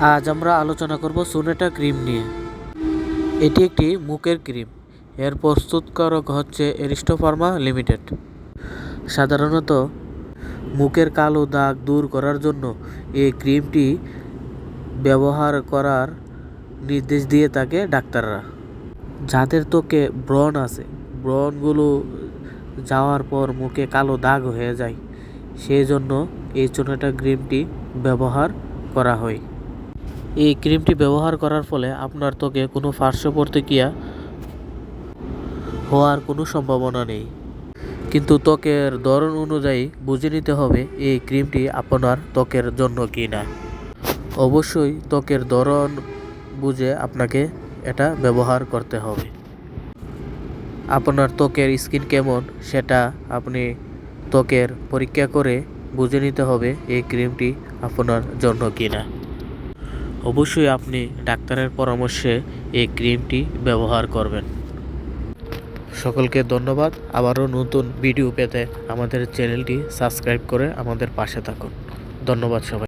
আজ আমরা আলোচনা করব সোনেটা ক্রিম নিয়ে। এটি একটি মুখের ক্রিম। এর প্রস্তুতকারক হচ্ছে এরিস্টো ফার্মা লিমিটেড। সাধারণত মুখের কালো দাগ দূর করার জন্য এই ক্রিমটি ব্যবহার করার নির্দেশ দিয়ে থাকে ডাক্তাররা। যাদের ত্বকে ব্রণ আছে, ব্রণগুলো যাওয়ার পর মুখে কালো দাগ হয়ে যায়। সেই জন্য এই চুনাটা ক্রিমটি ব্যবহার করা হয়। এই ক্রিমটি ব্যবহার করার ফলে আপনার ত্বকে কোনো পার্শ্ব প্রতিক্রিয়া হওয়ার কোনো সম্ভাবনা নেই। কিন্তু ত্বকের ধরন অনুযায়ী বুঝে নিতে হবে এই ক্রিমটি আপনার ত্বকের জন্য কি না। অবশ্যই ত্বকের ধরন বুঝে আপনাকে এটা ব্যবহার করতে হবে। আপনার ত্বকের স্কিন কেমন সেটা আপনি ত্বকের পরীক্ষা করে বুঝে নিতে হবে এই ক্রিমটি আপনার জন্য কি না। অবশ্যই আপনি ডাক্তারের পরামর্শে এই ক্রিমটি ব্যবহার করবেন। সকলকে ধন্যবাদ। আবারও নতুন ভিডিও পেতে আমাদের চ্যানেলটি সাবস্ক্রাইব করে আমাদের পাশে থাকুন। ধন্যবাদ সবাই।